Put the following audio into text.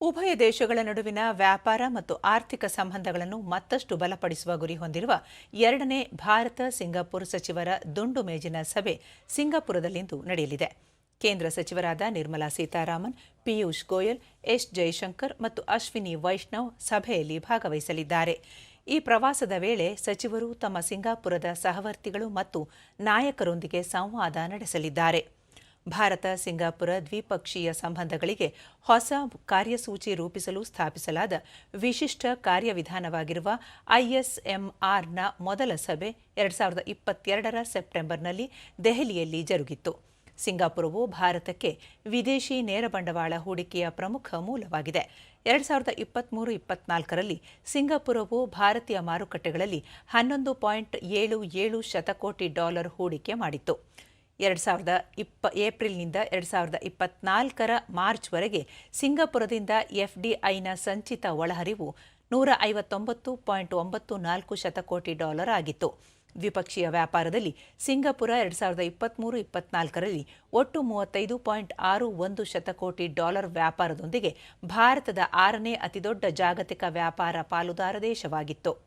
ಉಭಯ ದೇಶಗಳ ನಡುವಿನ ವ್ಯಾಪಾರ ಮತ್ತು ಆರ್ಥಿಕ ಸಂಬಂಧಗಳನ್ನು ಮತ್ತಷ್ಟು ಬಲಪಡಿಸುವ ಗುರಿ ಹೊಂದಿರುವ ಎರಡನೇ ಭಾರತ ಸಿಂಗಾಪುರ್ ಸಚಿವರ ದುಂಡು ಮೇಜಿನ ಸಭೆ ಸಿಂಗಾಪುರದಲ್ಲಿಂದು ನಡೆಯಲಿದೆ. ಕೇಂದ್ರ ಸಚಿವರಾದ ನಿರ್ಮಲಾ ಸೀತಾರಾಮನ್, ಪಿಯೂಷ್ ಗೋಯಲ್, ಎಸ್ ಜೈಶಂಕರ್ ಮತ್ತು ಅಶ್ವಿನಿ ವೈಷ್ಣವ್ ಸಭೆಯಲ್ಲಿ ಭಾಗವಹಿಸಲಿದ್ದಾರೆ. ಈ ಪ್ರವಾಸದ ವೇಳೆ ಸಚಿವರು ತಮ್ಮ ಸಿಂಗಾಪುರದ ಸಹವರ್ತಿಗಳು ಮತ್ತು ನಾಯಕರೊಂದಿಗೆ ಸಂವಾದ ನಡೆಸಲಿದ್ದಾರೆ. ಭಾರತ, ಸಿಂಗಾಪುರ ದ್ವಿಪಕ್ಷೀಯ ಸಂಬಂಧಗಳಿಗೆ ಹೊಸ ಕಾರ್ಯಸೂಚಿ ರೂಪಿಸಲು ಸ್ಥಾಪಿಸಲಾದ ವಿಶಿಷ್ಟ ಕಾರ್ಯವಿಧಾನವಾಗಿರುವ ಐಎಸ್ಎಂಆರ್ನ ಮೊದಲ ಸಭೆ ಎರಡ್ ಸಾವಿರದ ಇಪ್ಪತ್ತೆರಡರ ಸೆಪ್ಟೆಂಬರ್ನಲ್ಲಿ ದೆಹಲಿಯಲ್ಲಿ ಜರುಗಿತ್ತು. ಸಿಂಗಾಪುರವು ಭಾರತಕ್ಕೆ ವಿದೇಶಿ ನೇರ ಬಂಡವಾಳ ಹೂಡಿಕೆಯ ಪ್ರಮುಖ ಮೂಲವಾಗಿದೆ. ಎರಡ್ ಸಾವಿರದ ಇಪ್ಪತ್ತ್ಮೂರು ಇಪ್ಪತ್ನಾಲ್ಕರಲ್ಲಿ ಸಿಂಗಾಪುರವು ಭಾರತೀಯ ಮಾರುಕಟ್ಟೆಗಳಲ್ಲಿ ಹನ್ನೊಂದು ಪಾಯಿಂಟ್ ಏಳು ಏಳು ಶತಕೋಟಿ ಡಾಲರ್ ಹೂಡಿಕೆ ಮಾಡಿತ್ತು. ಎರಡು ಸಾವಿರದ ಇಪ್ಪ, ಏಪ್ರಿಲ್ನಿಂದ ಎರಡು ಸಾವಿರದ ಇಪ್ಪತ್ನಾಲ್ಕರ ಮಾರ್ಚ್ವರೆಗೆ ಸಿಂಗಾಪುರದಿಂದ ಎಫ್ಡಿಐನ ಸಂಚಿತ ಒಳಹರಿವು ನೂರ ಐವತ್ತೊಂಬತ್ತು ಪಾಯಿಂಟ್ ಒಂಬತ್ತು ನಾಲ್ಕು ಶತಕೋಟಿ ಡಾಲರ್ ಆಗಿತ್ತು. ದ್ವಿಪಕ್ಷೀಯ ವ್ಯಾಪಾರದಲ್ಲಿ ಸಿಂಗಾಪುರ ಎರಡು ಸಾವಿರದ ಇಪ್ಪತ್ತ್ಮೂರು ಇಪ್ಪತ್ನಾಲ್ಕರಲ್ಲಿ ಒಟ್ಟು ಮೂವತ್ತೈದು ಪಾಯಿಂಟ್ ಆರು ಒಂದು ಶತಕೋಟಿ ಡಾಲರ್ ವ್ಯಾಪಾರದೊಂದಿಗೆ ಭಾರತದ ಆರನೇ ಅತಿದೊಡ್ಡ ಜಾಗತಿಕ ವ್ಯಾಪಾರ ಪಾಲುದಾರ ದೇಶವಾಗಿತ್ತು.